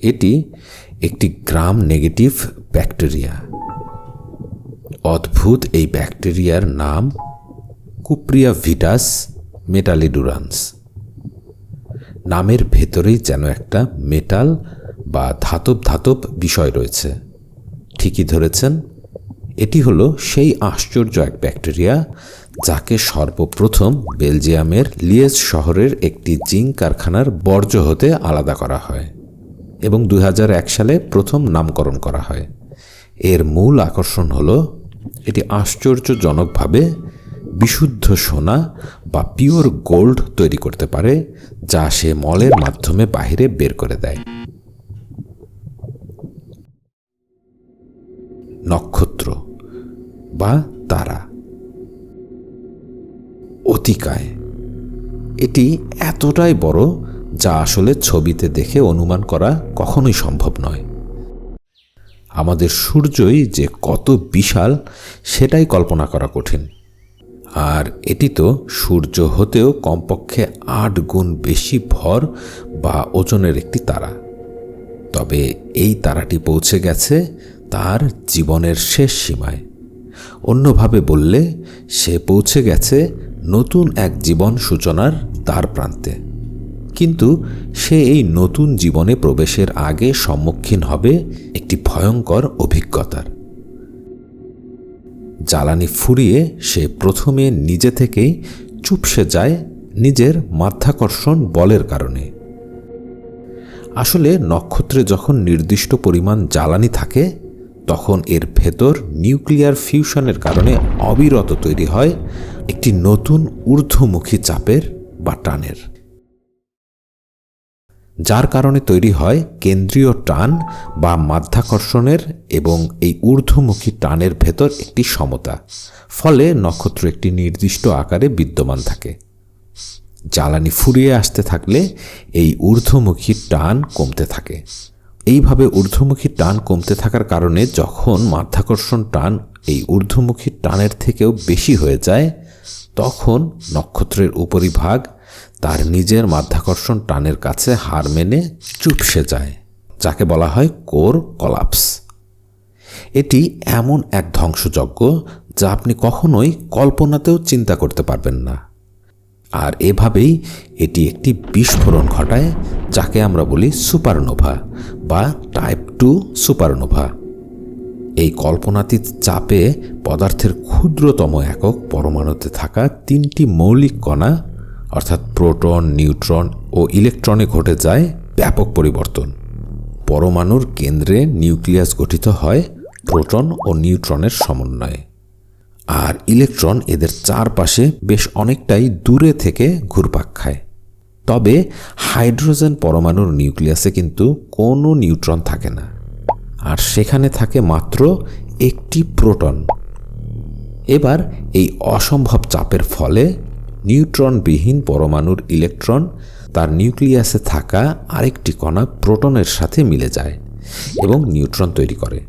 এটি একটি gram negative bacteria. অদ্ভুত এই ব্যাকটেরিয়ার নাম কুপ্রিয়া ভিটাস মেটালিডুরান্স নামের ভেতরেই যেন একটা মেটাল বা ধাতব ধাতব বিষয় রয়েছে। ঠিকই ধরেছেন, এটি হলো সেই আশ্চর্য এক ব্যাকটেরিয়া যাকে সর্বপ্রথম বেলজিয়ামের লিয়েজ শহরের একটি জিঙ্ক কারখানার বর্জ্য হতে আলাদা করা হয় এবং দু হাজার এক সালে প্রথম নামকরণ করা হয়। এর মূল আকর্ষণ হল, এটি আশ্চর্যজনকভাবে বিশুদ্ধ সোনা বা পিওর গোল্ড তৈরি করতে পারে, যা সে মলের মাধ্যমে বাহিরে বের করে দেয়। নক্ষত্র বা তারা অতিকায় এটি এতটাই বড় যা আসলে ছবিতে দেখে অনুমান করা কখনোই সম্ভব নয়। আমাদের সূর্যই যে কত বিশাল, সেটাই কল্পনা করা কঠিন। আর এটি তো সূর্য হতেও কমপক্ষে আট গুণ বেশি ভর বা ওজনের একটি তারা। তবে এই তারাটি পৌঁছে গেছে তার জীবনের শেষ সীমায়। অন্যভাবে বললে, সে পৌঁছে গেছে নতুন এক জীবন সূচনার দ্বার প্রান্তে। কিন্তু সে এই নতুন জীবনে প্রবেশের আগে সম্মুখীন হবে একটি ভয়ঙ্কর অভিজ্ঞতার। জ্বালানি ফুরিয়ে সে প্রথমে নিজে থেকেই চুপসে যায় নিজের মাধ্যাকর্ষণ বলের কারণে। আসলে নক্ষত্রে যখন নির্দিষ্ট পরিমাণ জ্বালানি থাকে তখন এর ভেতর নিউক্লিয়ার ফিউশনের কারণে অবিরত তৈরি হয় একটি নতুন ঊর্ধ্বমুখী চাপের বা টানের। যার কারণে তৈরি হয় কেন্দ্রীয় টান বা মাধ্যাকর্ষণের এবং এই ঊর্ধ্বমুখী টানের ভেতর একটি সমতা, ফলে নক্ষত্র একটি নির্দিষ্ট আকারে বিদ্যমান থাকে। জ্বালানি ফুরিয়ে আসতে থাকলে এই ঊর্ধ্বমুখী টান কমতে থাকে। এইভাবে ঊর্ধ্বমুখী টান কমতে থাকার কারণে যখন মাধ্যাকর্ষণ টান এই ঊর্ধ্বমুখী টানের থেকেও বেশি হয়ে যায়, তখন নক্ষত্রের উপরিভাগ তার নিজের মাধ্যাকর্ষণ টানের কাছে হার মেনে চুপসে যায়, যাকে বলা হয় কোর কলাপস। এটি এমন এক ধ্বংসযজ্ঞ যা আপনি কখনোই কল্পনাতেও চিন্তা করতে পারবেন না। আর এভাবেই এটি একটি বিস্ফোরণ ঘটায়, যাকে আমরা বলি সুপারনোভা বা টাইপ টু সুপারনোভা। এই কল্পনাতীত চাপে পদার্থের ক্ষুদ্রতম একক পরমাণুতে থাকা তিনটি মৌলিক কণা, অর্থাৎ প্রোটন, নিউট্রন ও ইলেকট্রনে ঘটে যায় ব্যাপক পরিবর্তন। পরমাণুর কেন্দ্রে নিউক্লিয়াস গঠিত হয় প্রোটন ও নিউট্রনের সমন্বয়ে। আর ইলেকট্রন এদের চারপাশে বেশ অনেকটাই দূরে থেকে ঘুরপাক খায়। তবে হাইড্রোজেন পরমাণুর নিউক্লিয়াসে কিন্তু কোনো নিউট্রন থাকে না। আর সেখানে থাকে মাত্র একটি প্রোটন। এবার এই অসম্ভব চাপের ফলে নিউট্রনবিহীন পরমাণুর ইলেকট্রন তার নিউক্লিয়াসে থাকা আরেকটি কণা প্রোটনের সাথে মিলে যায় এবং নিউট্রন তৈরি করে।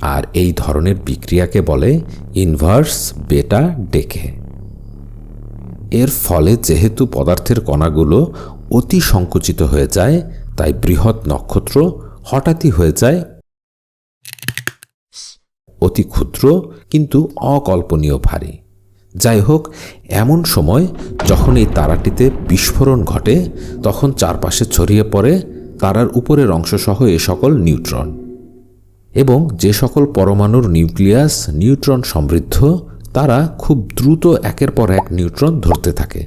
আর এই ধরনের বিক্রিয়াকে বলে ইনভার্স বেটা ডেকে। এর ফলে যেহেতু পদার্থের কণাগুলো অতি সংকুচিত হয়ে যায়, তাই বৃহৎ নক্ষত্র হঠাৎই হয়ে যায়। অতি ক্ষুদ্র কিন্তু অকল্পনীয় ভারী। যাই হোক, এমন সময় যখন এই তারাটিতে বিস্ফোরণ ঘটে, তখন চারপাশে ছড়িয়ে পড়ে তারার উপরের অংশসহ এ সকল নিউট্রন। এবং যে সকল পরমাণুর নিউক্লিয়াস নিউট্রন সমৃদ্ধ, তারা খুব দ্রুত একের পর এক নিউট্রন ধরতে থাকে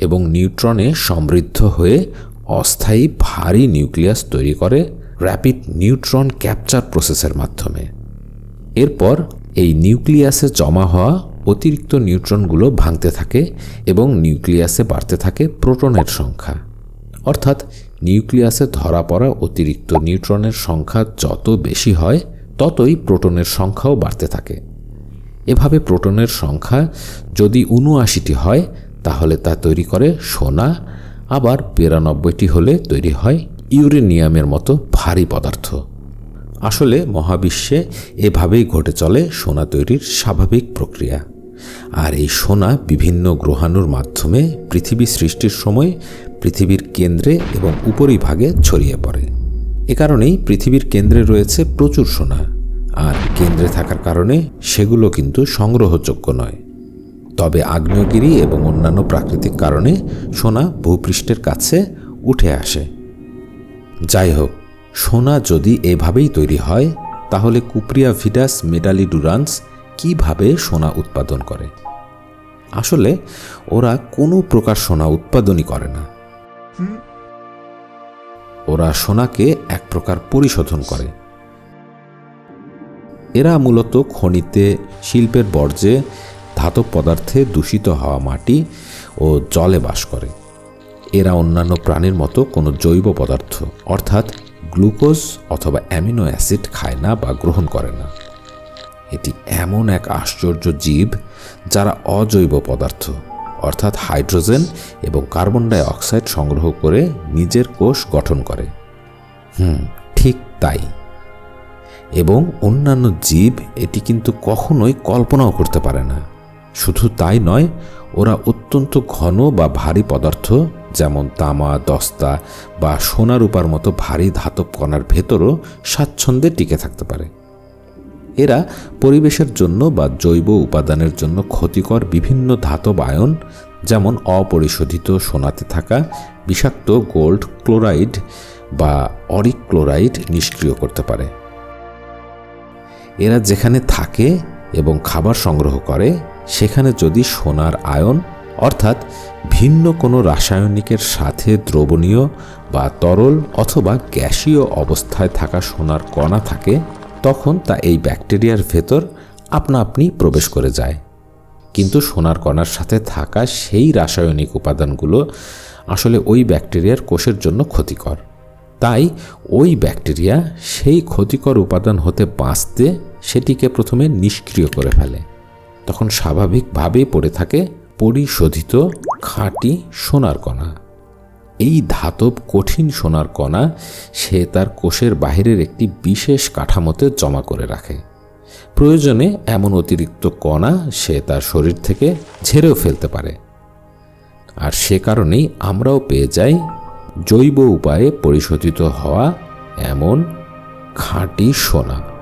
এবং নিউট্রনে সমৃদ্ধ হয়ে অস্থায়ী ভারী নিউক্লিয়াস তৈরি করে র্যাপিড নিউট্রন ক্যাপচার প্রসেসের মাধ্যমে। এরপর এই নিউক্লিয়াসে জমা হওয়া অতিরিক্ত নিউট্রনগুলো ভাঙতে থাকে এবং নিউক্লিয়াসে বাড়তে থাকে প্রোটনের সংখ্যা। অর্থাৎ নিউক্লিয়াসে ধরা পড়া অতিরিক্ত নিউট্রনের সংখ্যা যত বেশি হয়, ততই প্রোটনের সংখ্যাও বাড়তে থাকে। এভাবে প্রোটনের সংখ্যা যদি উনআশিটি হয়, তাহলে তা তৈরি করে সোনা, আবার বিরানব্বইটি হলে তৈরি হয় ইউরেনিয়ামের মতো ভারী পদার্থ। আসলে মহাবিশ্বে এভাবেই ঘটে চলে সোনা তৈরির স্বাভাবিক প্রক্রিয়া। আর এই সোনা বিভিন্ন গ্রহাণুর মাধ্যমে পৃথিবী সৃষ্টির সময় পৃথিবীর কেন্দ্রে এবং উপরিভাগে ছড়িয়ে পড়ে। এ কারণেই পৃথিবীর কেন্দ্রে রয়েছে প্রচুর সোনা, আর কেন্দ্রে থাকার কারণে সেগুলো কিন্তু সংগ্রহযোগ্য নয়। তবে আগ্নেয়গিরি এবং অন্যান্য প্রাকৃতিক কারণে সোনা ভূপৃষ্ঠের কাছে উঠে আসে। যাই হোক, সোনা যদি এভাবেই তৈরি হয়, তাহলে কুপ্রিয়া ভিডাস মেটালিডুরান্স কীভাবে সোনা উৎপাদন করে? আসলে, ওরা কোনো প্রকার সোনা উৎপাদনই করে না। ওরা সোনাকে এক প্রকার পরিশোধন করে। এরা মূলত খনিতে, শিল্পের বর্জ্যে ধাতব পদার্থে দূষিত হওয়া মাটি ও জলে বাস করে। এরা অন্যান্য প্রাণীর মতো কোনো জৈব পদার্থ, অর্থাৎ গ্লুকোজ অথবা অ্যামিনো অ্যাসিড খায় না বা গ্রহণ করে না। এটি এমন এক আশ্চর্য জীব যারা অজৈব পদার্থ, অর্থাৎ হাইড্রোজেন এবং কার্বন ডাই অক্সাইড সংগ্রহ করে নিজের কোষ গঠন করে। হুম, ঠিক তাই। এবং অন্যান্য জীব এটি কিন্তু কখনোই কল্পনাও করতে পারে না। শুধু তাই নয়, ওরা অত্যন্ত ঘন বা ভারী পদার্থ, যেমন তামা, দস্তা বা সোনা রূপার মতো ভারী ধাতব কণার ভেতরও স্বাচ্ছন্দ্যে টিকে থাকতে পারে। এরা পরিবেশের জন্য বা জৈব উপাদানের জন্য ক্ষতিকর বিভিন্ন ধাতব আয়ন, যেমন অপরিশোধিত সোনাতে থাকা, বিষাক্ত গোল্ড ক্লোরাইড বা অরিক ক্লোরাইড নিষ্ক্রিয় করতে পারে। এরা যেখানে থাকে এবং খাবার সংগ্রহ করে, সেখানে যদি সোনার আয়ন, অর্থাৎ ভিন্ন কোনো রাসায়নিকের সাথে দ্রবণীয় বা তরল অথবা গ্যাসীয় অবস্থায় থাকা সোনার কণা থাকে তখন তা এই ব্যাকটেরিয়ার ভেতর আপনা আপনি প্রবেশ করে যায়। কিন্তু সোনার কণার সাথে থাকা সেই রাসায়নিক উপাদানগুলো আসলে ওই ব্যাকটেরিয়ার কোষের জন্য ক্ষতিকর। তাই ওই ব্যাকটেরিয়া সেই ক্ষতিকর উপাদান হতে বাঁচতে সেটিকে প্রথমে নিষ্ক্রিয় করে ফেলে। তখন স্বাভাবিকভাবেই পড়ে থাকে পরিশোধিত খাঁটি সোনার কণা। এই ধাতব কঠিন সোনার কণা সে তার কোষের বাহিরের একটি বিশেষ কাঠামোতে জমা করে রাখে। প্রয়োজনে এমন অতিরিক্ত কণা সে তার শরীর থেকে ঝেড়েও ফেলতে পারে। আর সে কারণেই আমরাও পেয়ে যাই জৈব উপায়ে পরিশোধিত হওয়া এমন খাঁটি সোনা।